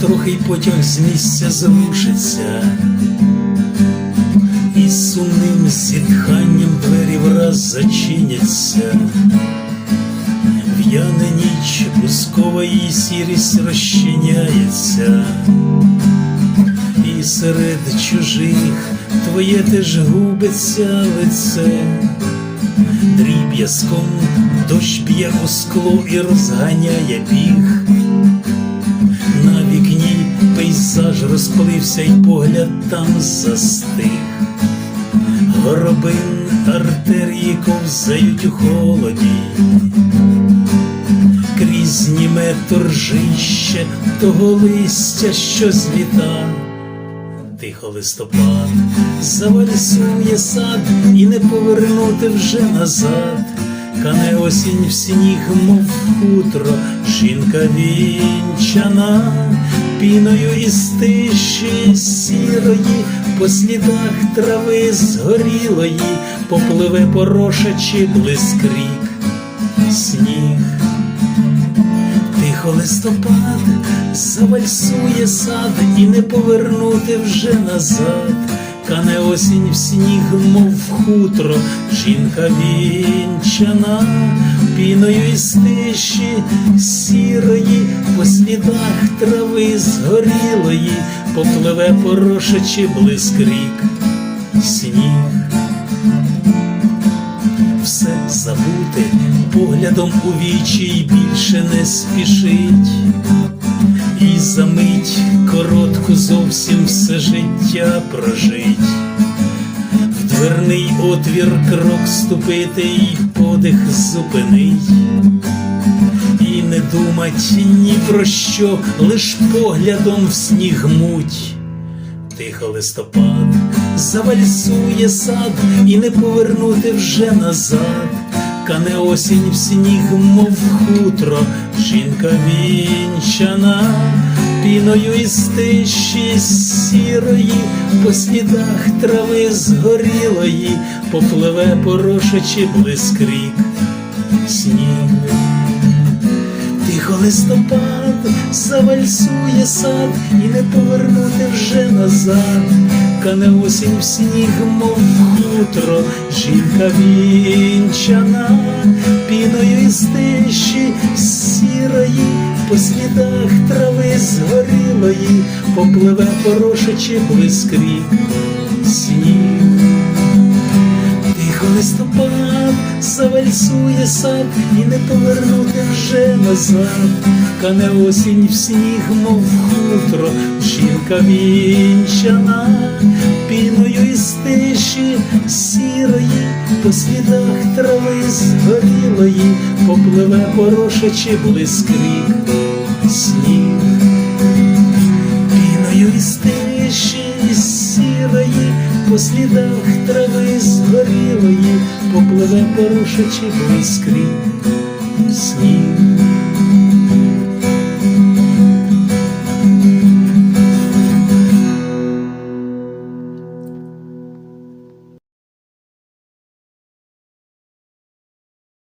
трохи потяг з місця зрушиться, і сумним зітханням двері враз зачиняться. В'яна ніч пускова її сірість розчиняється, і серед чужих твоє теж губиться лице, дріб'язком дощ б'є у скло і розганяє біг. Пейзаж розплився, й погляд там застиг. Горобин артерії ковзають у холоді, крізь німе торжище того листя, що зліта. Тихо листопад завальсує сад і не повернути вже назад. Кане осінь в сніг, мов хутро, жінка вінчана, піною із тиші сірої, по слідах трави згорілої, попливе порошачи блискрік, сніг. Тихо листопад завальсує сад і не повернути вже назад. Кане осінь в сніг, мов хутро, жінка вінчана, піною із тиші сірої, по слідах трави згорілої, попливе порошачи блискрік, сніг. Все забути, поглядом у вічі й більше не спішить, і за мить коротку зовсім все життя прожить, дверний отвір крок ступити й подих зупинить, і не думать ні про що, лиш поглядом в сніг муть. Тихо листопад завальсує сад і не повернути вже назад. Кане осінь в сніг, мов хутро, жінка вінчана, піною із тиші сірої, по слідах трави згорілої, попливе порошачи блискрік, сніг. Тихо листопад завальсує сад і не повернути вже назад. Кане осінь в сніг, мов хутро, жінка вінчана, піною тиші сірої, по слідах трави згорілої, попливе порошачи блискрі сніг. Листопад завальсує сад і не повернути вже назад. Кане осінь в сніг, мов хутро, жінка вінчана, піною із тиші сірої, по слідах трави згорілої, попливе порошачи блискрік, сніг. Піною із тиші слідах трави згорілої, попливе порушачи блискрі сніг.